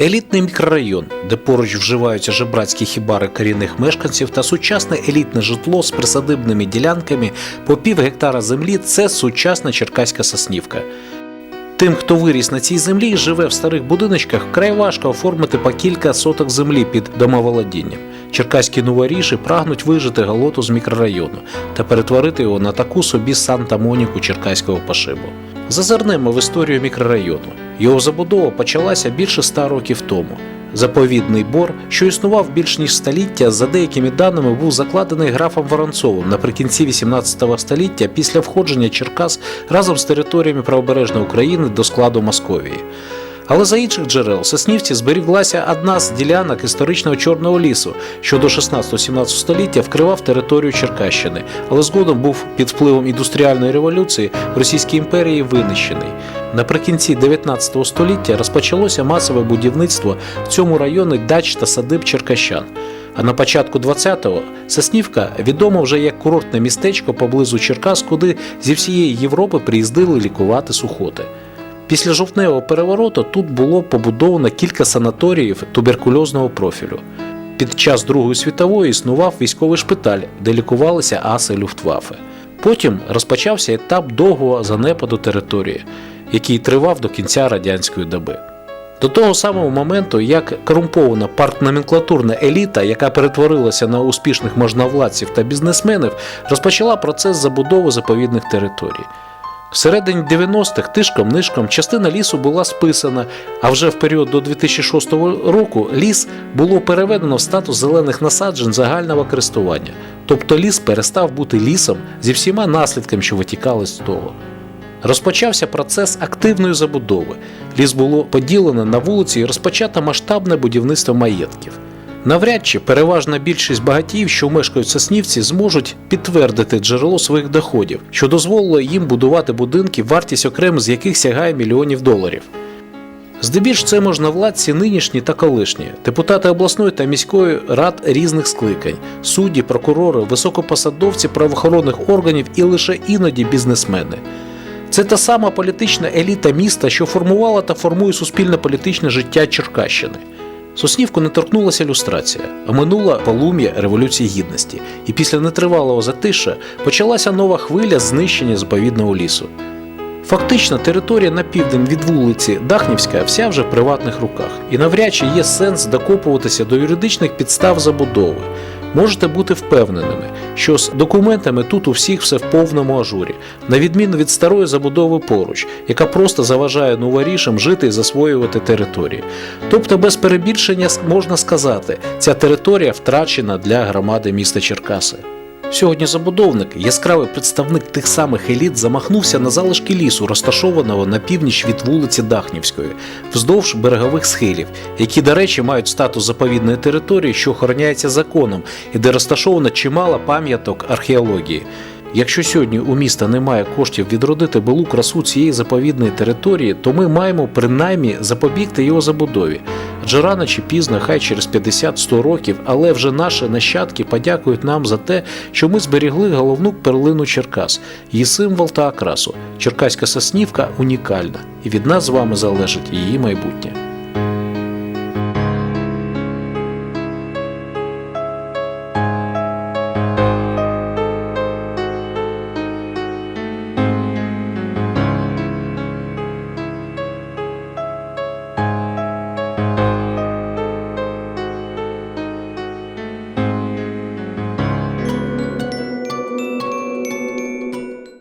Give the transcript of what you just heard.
Елітний мікрорайон, де поруч вживаються жебрацькі хібари корінних мешканців та сучасне елітне житло з присадибними ділянками по пів гектара землі це сучасна черкаська соснівка. Тим, хто виріс на цій землі і живе в старих будиночках, вкрай важко оформити по кілька соток землі під домоволодінням. Черкаські новоріші прагнуть вижити галоту з мікрорайону та перетворити його на таку собі Санта-Моніку черкаського пошибу. Зазирнемо в історію мікрорайону. Його забудова почалася більше ста років тому. Заповідний бор, що існував більш ніж століття, за деякими даними був закладений графом Воронцовим наприкінці 18 століття після входження Черкас разом з територіями правобережної України до складу Московії. Але за інших джерел Соснівці зберіглася одна з ділянок історичного Чорного лісу, що до 16-17 століття вкривав територію Черкащини, але згодом був під впливом індустріальної революції Російській імперії винищений. Наприкінці 19 століття розпочалося масове будівництво в цьому районі дач та садиб черкащан. А на початку 20-го Соснівка відома вже як курортне містечко поблизу Черкас, куди зі всієї Європи приїздили лікувати сухоти. Після жовтневого перевороту тут було побудовано кілька санаторіїв туберкульозного профілю. Під час Другої світової існував військовий шпиталь, де лікувалися аси Люфтваффе. Потім розпочався етап довгого занепаду території, який тривав до кінця радянської доби. До того самого моменту, як корумпована партноменклатурна еліта, яка перетворилася на успішних можновладців та бізнесменів, розпочала процес забудови заповідних територій. Всередині 90-х тишком нишком частина лісу була списана, а вже в період до 2006 року ліс було переведено в статус зелених насаджень загального користування. Тобто ліс перестав бути лісом зі всіма наслідками, що витікали з того. Розпочався процес активної забудови. Ліс було поділено на вулиці і розпочато масштабне будівництво маєтків. Навряд чи переважна більшість багатіїв, що мешкають в Соснівці, зможуть підтвердити джерело своїх доходів, що дозволило їм будувати будинки, вартість окремо з яких сягає мільйонів доларів. Здебільш це можновладці нинішні та колишні, депутати обласної та міської рад різних скликань, судді, прокурори, високопосадовці правоохоронних органів і лише іноді бізнесмени. Це та сама політична еліта міста, що формувала та формує суспільне політичне життя Черкащини. Соснівку не торкнулася люстрація, а минула полум'я Революції Гідності, і після нетривалого затиша почалася нова хвиля знищення заповідного лісу. Фактично, територія на південь від вулиці Дахнівська вся вже в приватних руках, і навряд чи є сенс докопуватися до юридичних підстав забудови. Можете бути впевненими, що з документами тут у всіх все в повному ажурі, на відміну від старої забудови поруч, яка просто заважає новорішам жити і засвоювати території. Тобто, без перебільшення можна сказати, ця територія втрачена для громади міста Черкаси. Сьогодні забудовник, яскравий представник тих самих еліт, замахнувся на залишки лісу, розташованого на північ від вулиці Дахнівської, вздовж берегових схилів, які, до речі, мають статус заповідної території, що охороняється законом, і де розташовано чимало пам'яток археології. Якщо сьогодні у міста немає коштів відродити былу красу цієї заповідної території, то ми маємо принаймні запобігти його забудові. Адже рано чи пізно, хай через 50-100 років, але вже наші нащадки подякують нам за те, що ми зберігли головну перлину Черкас, її символ та окрасу. Черкаська соснівка унікальна, і від нас з вами залежить її майбутнє.